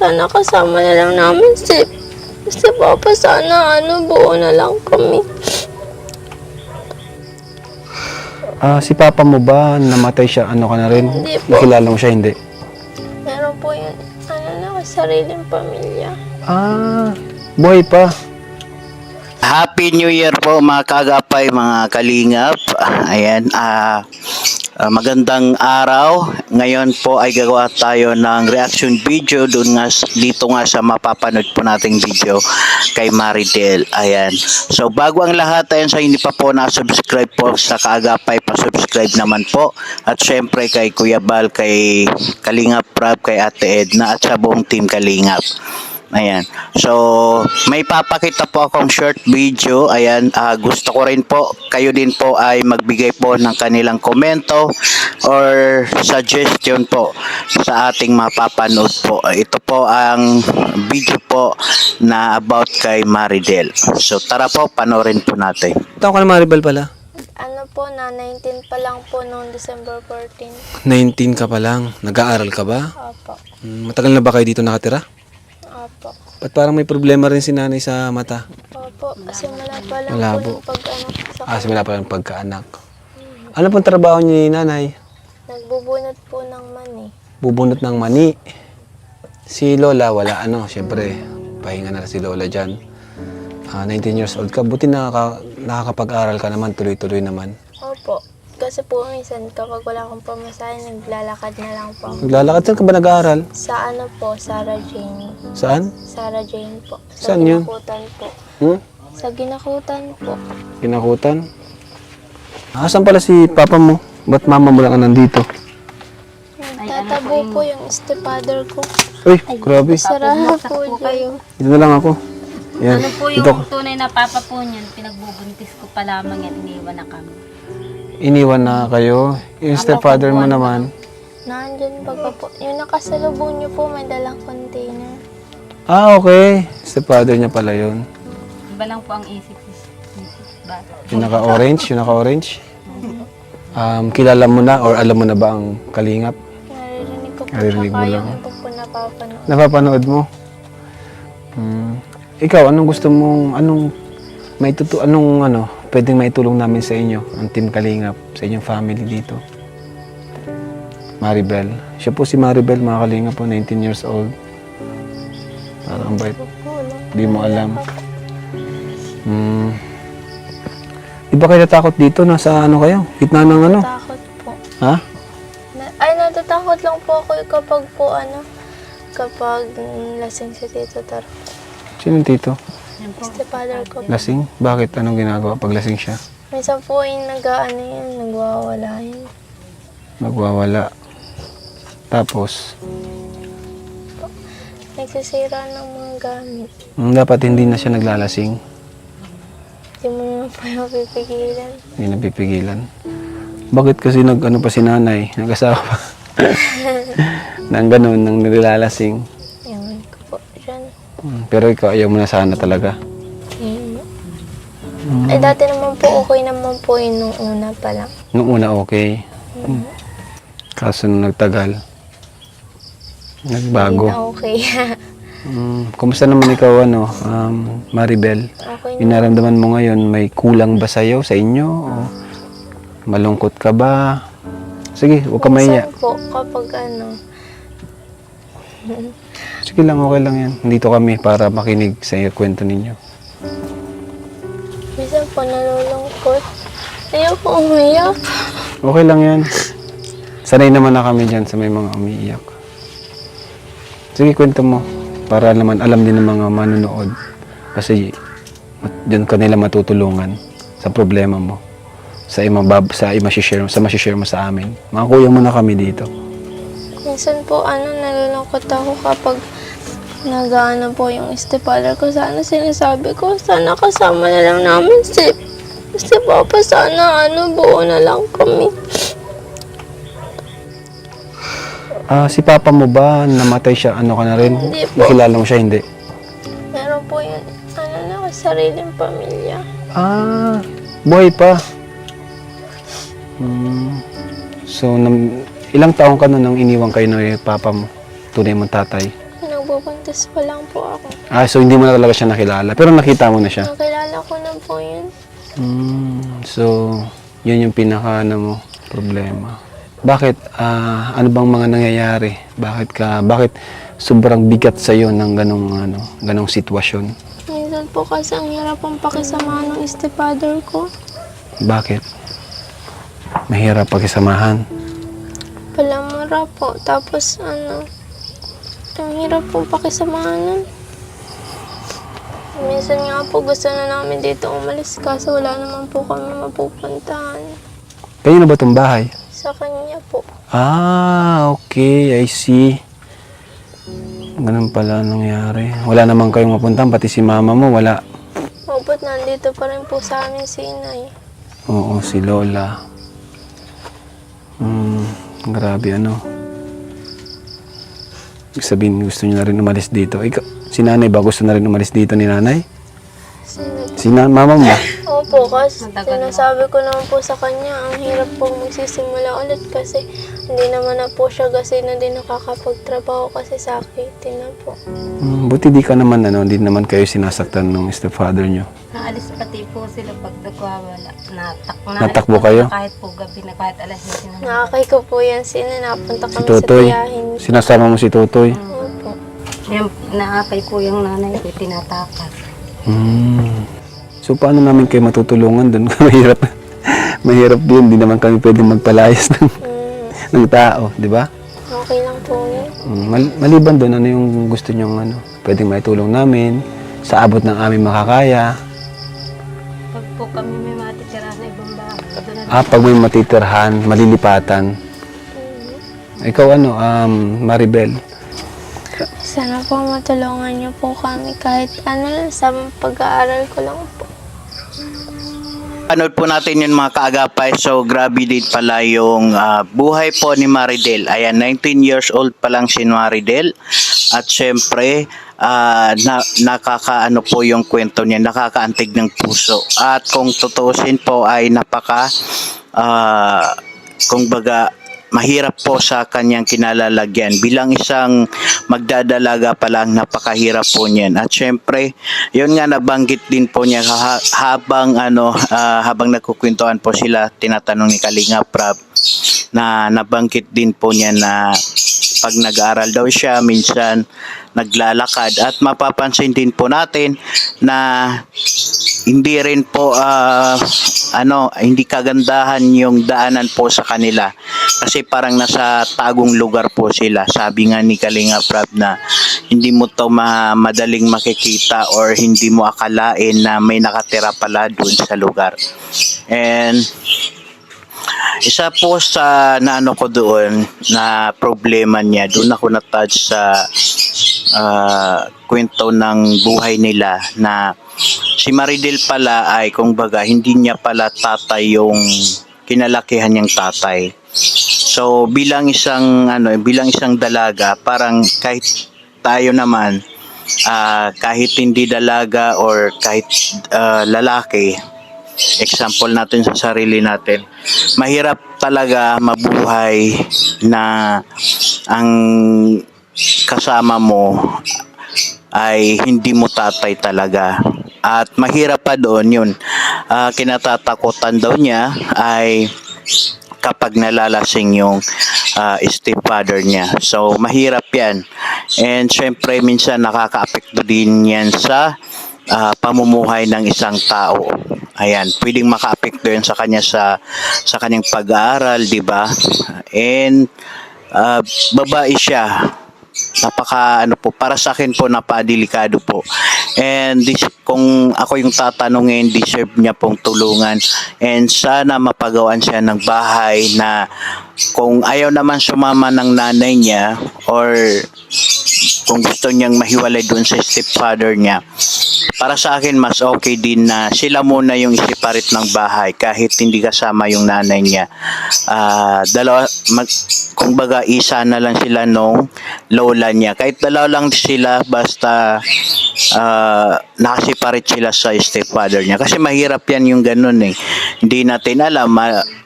Sana kasama na lang namin si, si Papa. Sana ano, buo na lang kami. Ah, si papa mo ba namatay siya? Ano ka na rin? Hindi po. Nakilala mo siya, hindi? Meron po yun, ano na, sariling pamilya. Ah, buhay pa. Happy New Year po mga kagapay, mga kalingap. Ayan, ah ah, magandang araw. Ngayon po ay gagawa tayo ng reaction video doon nga dito nga sa mapapanood po nating video kay Maridel. Ayan. So bago ang lahat, ayan sa hindi pa po na-subscribe po sa kaagapay, pa-subscribe naman po. At syempre kay Kuya Bal, kay Kalingap Prab, kay Ate Edna at sa buong team Kalingap. Ayan. So, may papakita po akong short video. Ayan, ah, gusto ko rin po, kayo din po ay magbigay po ng kanilang komento or suggestion po sa ating mapapanood po. Ito po ang video po na about kay Maridel. So, tara po, panoorin po natin. Taon ka na Maribel pala? Ano po na, 19 pa lang po noong December 14. 19 ka pa lang. Nag-aaral ka ba? Opo. Hmm, Matagal na ba kayo dito nakatira? Opo. Ba't parang may problema rin si nanay sa mata? Opo. Simula pa lang Malabo. po yung pag-anak sa Ah, simula pa lang pagkaanak. Ano pong trabaho niyo ni nanay? Nagbubunot po ng mani. Bubunot ng mani. Si Lola, wala ano, syempre, pahinga na si Lola dyan. Ah, 19 years old ka, buti nakaka, nakakapag-aral ka naman, tuloy-tuloy naman. Kasi po minsan kapag wala akong pamasahe, naglalakad na lang po. ako. Naglalakad, saan ka ba nag-aaral? Sa ano po, Sarah Jane. Saan? Sarah Jane po. Sa Saan yun? Ginakutan po. Hmm? Sa Ginakutan po. Kinakutan? Ah, saan pala si papa mo? Ba't mama mo lang ang nandito? Tatabo po yung stepfather ko. Uy, grabe. Sarahan po dyan. Dito na lang ako. Yan. Ano po yung Dito. tunay na papa po niyan, pinagbubuntis ko pa lamang yan, iniwan na kami. Iniwan na kayo. Yung stepfather mo naman. Nandyan baga po. Yung nakasalubong niyo po, may dalang container. Ah, okay. Stepfather niya pala yun. Iba lang po ang isip isip bata. Yung naka-orange, yung naka-orange. Um, kilala mo na or alam mo na ba ang kalingap? Naririnig ko po Naririnig mo tsaka lang. yung iba po napapanood. Napapanood mo? Hmm. Ikaw, anong gusto mong, anong, may tutu, anong, ano, pwedeng maitulong namin sa inyo, ang Team Kalingap, sa inyong family dito? Maribel. Siya po si Maribel, mga Kalingap po, 19 years old. Parang bait. Di mo alam. Hmm. Di ba kayo natakot dito? Nasa ano kayo? Gitna ng ano? Takot po. Ha? Na- ay, natatakot lang po ako kapag po ano, kapag mm, lasing si Tito Taro. Sino tito? Ko. Lasing? Bakit? Anong ginagawa pag lasing siya? Minsan po yung nag-ano yun, nagwawala yun. Magwawala. Tapos, Nagsisira ng mga gamit. mm, dapat hindi na siya naglalasing. Hindi mo naman po yung pipigilan. Hindi napipigilan. Bakit kasi nag ano pa si nanay, nag-asawa pa? nang ganun, nang nilalasing. Mm, Pero ikaw, ayaw mo na sana talaga. Yun. Eh, dati naman po, okay naman po yun nung una pa lang. Nung una okay. Mm. Kaso nung nagtagal, Hindi nagbago. na okay. Mm, kumusta naman ikaw, ano, um, Maribel? okay na. Inaramdaman mo ngayon, may kulang ba sa'yo, sa inyo? O malungkot ka ba? Sige, huwag ka maiya. Minsan po, kapag ano, Sige lang, okay lang yan. Nandito kami para makinig sa iyo kwento ninyo. minsan po nalulungkot. Ayoko umiyak. Okay lang yan. Sanay naman na kami dyan sa may mga umiiyak. Sige, kwento mo. Para naman alam din ng mga manonood. Kasi dyan ka nila matutulungan sa problema mo. Sa ima bab sa ima share sa share mo sa amin. Mga kuya mo na kami dito. Minsan po, ano, nalulungkot ako kapag nag-ano po yung stepfather ko. Sana sinasabi ko, sana kasama na lang namin si, si Papa. Sana, ano, buo na lang kami. Ah, si papa mo ba namatay siya? Ano ka na rin? Hindi po. Nakilala mo siya hindi? Meron po yun, ano na, sariling pamilya. Ah, buhay pa. Hmm. So, nam, ilang taon ka na nang iniwan kayo ng papa mo? Tunay mong tatay? Nag nagbubuntis pa lang po ako. Ah, so hindi mo na talaga siya nakilala. Pero nakita mo na siya. Nakilala ko na po yun. Mm, so, yun yung pinaka ano mo, problema. Bakit, ah, ano bang mga nangyayari? Bakit ka, bakit sobrang bigat sa iyo ng ganong, ano, ganong sitwasyon? Minsan po kasi ang hirap pong pakisama ng stepfather ko. Bakit? Mahirap pakisamahan. Palamura po. Tapos ano, ang hirap pong pakisamahan nun. Minsan nga po gusto na namin dito umalis kaso wala naman po kami mapupuntahan. Kayo na ba itong bahay? Sa kanya po. Ah, okay. I see. Ganun pala ang nangyari. Wala naman kayong mapuntahan, pati si mama mo, wala. Mabot nandito pa rin po sa amin si inay. Oo, si Lola. Hmm, grabe ano. Sabihin, gusto niyo na rin umalis dito. Ikaw, si nanay ba gusto na rin umalis dito ni nanay? Si na, mama mo? Opo, kasi Matagal na. sinasabi ko naman po sa kanya, ang hirap po magsisimula ulit kasi hindi naman na po siya kasi na din nakakapagtrabaho kasi sakitin na po. Hmm, buti di ka naman, ano, di naman kayo sinasaktan ng stepfather niyo. Naalis pati po sila pag nagwawala. Natak, naalis Natakbo po kayo? Kahit po gabi na kahit alas 10 na. Nakakay ko po yan sina, napunta Si kami sa tiyahin. Sinasama mo si Totoy. Opo. Yung naakay po yung nanay ko, tinatakas. Hmm. So, paano namin kayo matutulungan doon? mahirap. mahirap din. Hindi naman kami pwedeng magpalayas ng, Mm, ng tao, di ba? okay lang po yun. Mm, mal- maliban doon, ano yung gusto nyong ano, pwedeng maitulong namin sa abot ng aming makakaya. Pag po kami may matitira na ibang bahay, Ah, pag may matitirhan, malilipatan. Mm. Ikaw ano, um, Maribel, Sana po matulungan niyo po kami kahit ano lang sa pag-aaral ko lang po. Panood po natin yun mga kaagapay. So, grabe din pala yung ah, buhay po ni Maridel. Ayan, 19 years old pa lang si Maridel. At syempre, ah, na, nakakaano po yung kwento niya, nakakaantig ng puso. At kung tutuusin po ay napaka, ah, kung baga, mahirap po sa kanyang kinalalagyan. Bilang isang magdadalaga pa lang, napakahirap po niyan. At syempre, yun nga nabanggit din po niya ha- habang ano ah, habang nagkukwentuhan po sila, tinatanong ni Kalinga Prab na nabanggit din po niya na pag nag-aaral daw siya, minsan naglalakad at mapapansin din po natin na hindi rin po ah, ano hindi kagandahan yung daanan po sa kanila. Kasi parang nasa tagong lugar po sila. Sabi nga ni Kalinga Prab na hindi mo to ma- madaling makikita or hindi mo akalain na may nakatira pala dun sa lugar. And isa po sa naano ko doon na problema niya, doon ako na-touch sa ah, kwento ng buhay nila na si Maridel pala ay kung baga hindi niya pala tatay yung kinalakihan niyang tatay. So bilang isang ano bilang isang dalaga parang kahit tayo naman ah, kahit hindi dalaga or kahit ah, lalaki example natin sa sarili natin mahirap talaga mabuhay na ang kasama mo ay hindi mo tatay talaga at mahirap pa doon yun Ah, kinatatakutan daw niya ay kapag nalalasing yung ah, stepfather niya. So, mahirap yan. And syempre, minsan nakaka-apekto din yan sa ah, pamumuhay ng isang tao. Ayan, pwedeng maka-apekto yan sa kanya sa sa kanyang pag-aaral, 'di ba? And ah, babae siya. Napaka ano po para sa akin po napadelikado po. And this, kung ako yung tatanungin, deserve niya pong tulungan and sana mapagawan siya ng bahay na kung ayaw naman sumama ng nanay niya or kung gusto niyang mahiwalay doon sa stepfather niya, para sa akin mas okay din na sila muna yung isiparit ng bahay kahit hindi kasama yung nanay niya. Ah, dalawa, mag, kung baga isa na lang sila nung lola niya. Kahit dalawa lang sila basta ah, nakasiparit sila sa stepfather niya. Kasi mahirap yan yung ganun eh. Hindi natin alam, ma-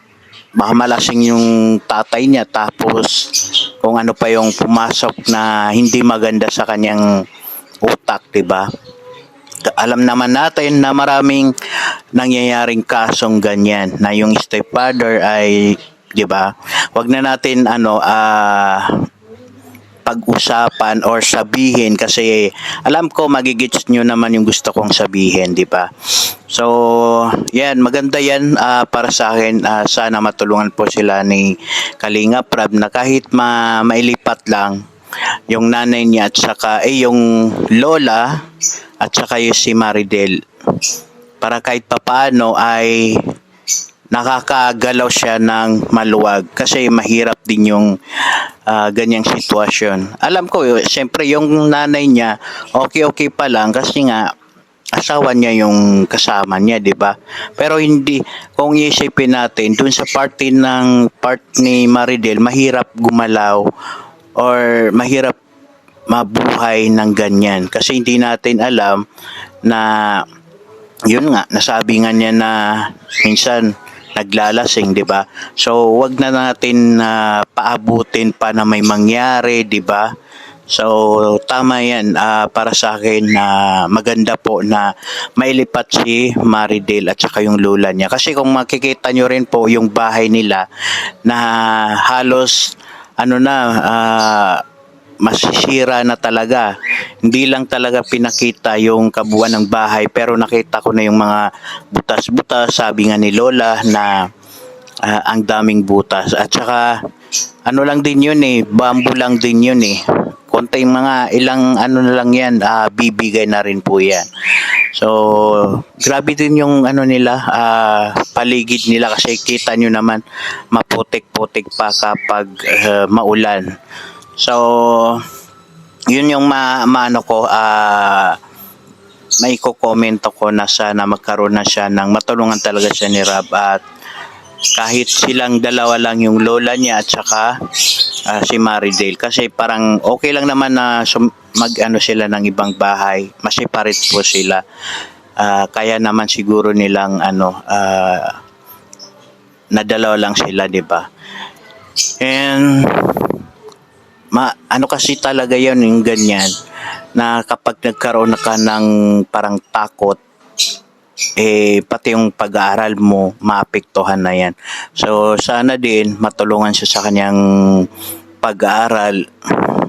baka malasing yung tatay niya tapos kung ano pa yung pumasok na hindi maganda sa kanyang utak, 'di ba? Alam naman natin na maraming nangyayaring kasong ganyan na yung stepfather ay 'di ba? Wag na natin ano ah pag-usapan or sabihin kasi alam ko magigits nyo naman yung gusto kong sabihin, di ba? So, yan, maganda yan ah, para sa akin. Ah, sana matulungan po sila ni Kalinga Prab na kahit ma mailipat lang yung nanay niya at saka eh yung lola at saka yung si Maridel para kahit papaano ay nakakagalaw siya ng maluwag kasi mahirap din yung ah, ganyang sitwasyon. Alam ko, y- siyempre yung nanay niya, okay-okay pa lang kasi nga asawa niya yung kasama niya, 'di ba? Pero hindi kung iisipin natin dun sa party ng part ni Maridel, mahirap gumalaw or mahirap mabuhay ng ganyan kasi hindi natin alam na yun nga, nasabi nga niya na minsan naglalasing, 'di ba? So, wag na natin na paabutin pa na may mangyari, 'di ba? So, tama 'yan ah, para sa akin na maganda po na mailipat si Maridel at saka yung lola niya. Kasi kung makikita nyo rin po yung bahay nila na halos ano na ah, masisira na talaga. Hindi lang talaga pinakita yung kabuuan ng bahay pero nakita ko na yung mga butas-butas. Sabi nga ni Lola na ah, ang daming butas. At saka ano lang din yun eh, bamboo lang din yun eh. Konting mga ilang ano na lang yan, ah, bibigay na rin po yan. So, grabe din yung ano nila, ah, paligid nila kasi kita nyo naman maputik-putik pa kapag ah, maulan. So, yun yung ma maano ko, ah, may ko-comment ko na sana magkaroon na siya ng matulungan talaga siya ni Rab at kahit silang dalawa lang yung lola niya at saka ah, si Maridale kasi parang okay lang naman na sum- mag-ano sila ng ibang bahay masiparit po sila. Ah, kaya naman siguro nilang ano ah, nadalaw lang sila di ba? And ma ano kasi talaga yun yung ganyan na kapag nagkaroon na ka ng parang takot eh pati yung pag-aaral mo maapektuhan na yan. So sana din matulungan siya sa kanyang pag-aaral,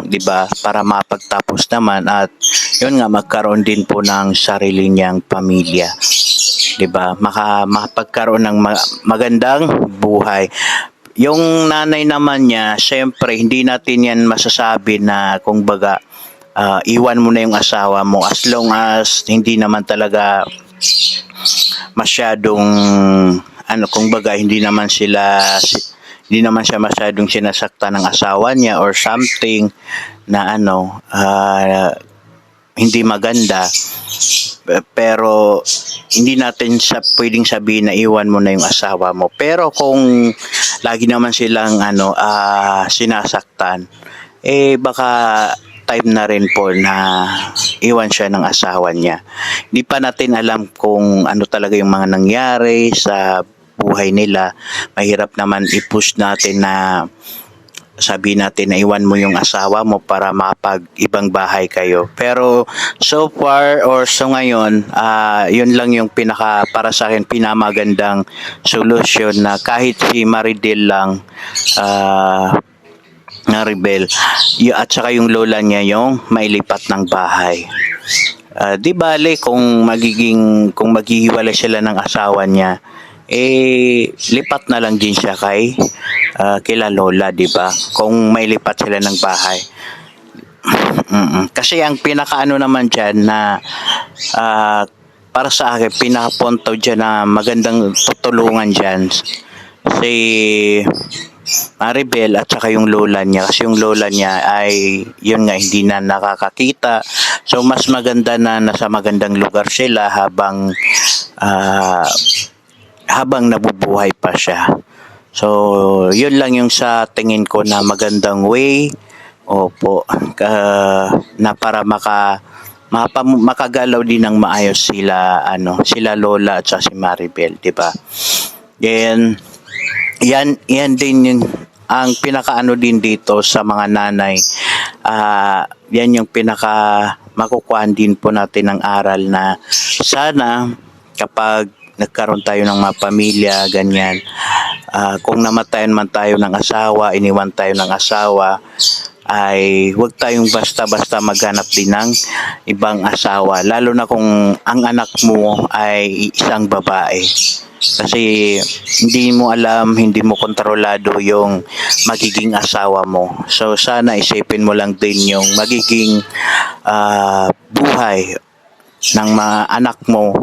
'di ba? Para mapagtapos naman at yun nga magkaroon din po ng sarili niyang pamilya. 'Di ba? Maka mapagkaroon ng ma- magandang buhay. Yung nanay naman niya, syempre hindi natin yan masasabi na kung baga ah, iwan mo na yung asawa mo. As long as hindi naman talaga masyadong ano kung baga hindi naman sila si- hindi naman siya masyadong sinasaktan ng asawa niya or something na ano ah, hindi maganda Pe- pero hindi natin sa pwedeng sabihin na iwan mo na yung asawa mo pero kung lagi naman silang ano ah, sinasaktan eh baka time na rin po na iwan siya ng asawa niya. Hindi pa natin alam kung ano talaga yung mga nangyari sa buhay nila. Mahirap naman i-push natin na sabi natin na iwan mo yung asawa mo para mapag ibang bahay kayo. Pero so far or so ngayon, ah yun lang yung pinaka para sa akin pinamagandang solusyon na kahit si Maridel lang ah na rebel at saka yung lola niya yung mailipat ng bahay. Ah, di bale kung magiging kung maghihiwalay sila ng asawa niya eh lipat na lang din siya kay ah, kila lola, di ba? Kung mailipat sila ng bahay. Mm-mm. Kasi ang pinakaano naman diyan na ah, para sa akin pinakapunto diyan na magandang tutulungan diyan si Maribel at saka yung lola niya kasi yung lola niya ay yun nga hindi na nakakakita so mas maganda na nasa magandang lugar sila habang ah, habang nabubuhay pa siya. So yun lang yung sa tingin ko na magandang way. Opo. Ka, na para maka mapa, makagalaw din ng maayos sila ano sila lola at si Maribel di ba? Then yan yan din yun ang pinakaano din dito sa mga nanay. Ah yan yung pinaka makukuhaan din po natin ng aral na sana kapag nagkaroon tayo ng mga pamilya ganyan. Ah, kung namatayan man tayo ng asawa iniwan tayo ng asawa ay huwag tayong basta-basta maghanap din ng ibang asawa. Lalo na kung ang anak mo ay isang babae. Kasi hindi mo alam, hindi mo kontrolado yung magiging asawa mo. So sana isipin mo lang din yung magiging ah, buhay ng mga anak mo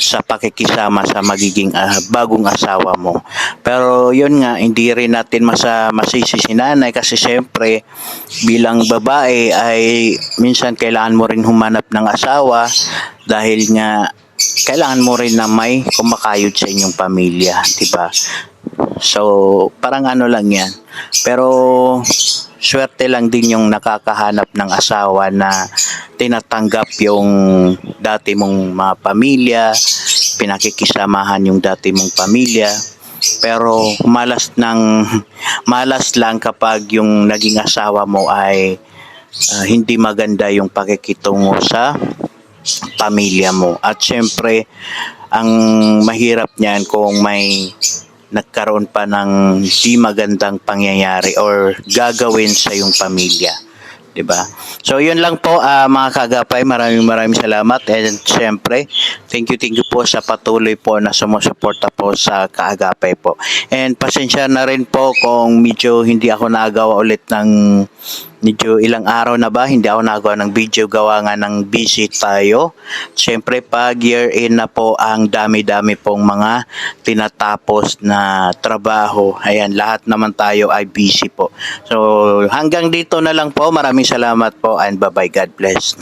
sa pakikisama sa magiging ah, bagong asawa mo. Pero yun nga, hindi rin natin masa, masisi si nanay kasi syempre bilang babae ay minsan kailangan mo rin humanap ng asawa dahil nga kailangan mo rin na may kumakayod sa inyong pamilya, di ba? So, parang ano lang yan. Pero, swerte lang din yung nakakahanap ng asawa na tinatanggap yung dati mong mga pamilya, pinakikisamahan yung dati mong pamilya. Pero malas ng malas lang kapag yung naging asawa mo ay ah, hindi maganda yung pakikitungo sa pamilya mo. At syempre, ang mahirap niyan kung may nagkaroon pa ng di magandang pangyayari or gagawin sa yung pamilya. 'di ba? So yun lang po ah, mga kagapay, maraming maraming salamat and syempre, thank you thank you po sa patuloy po na sumusuporta po sa kaagapay po. And pasensya na rin po kung medyo hindi ako nagawa ulit ng medyo ilang araw na ba hindi ako nagawa ng video gawa nga ng busy tayo. Syempre pag year in na po ang dami-dami pong mga tinatapos na trabaho. Ayan, lahat naman tayo ay busy po. So hanggang dito na lang po. Maraming salamat po and bye-bye. God bless.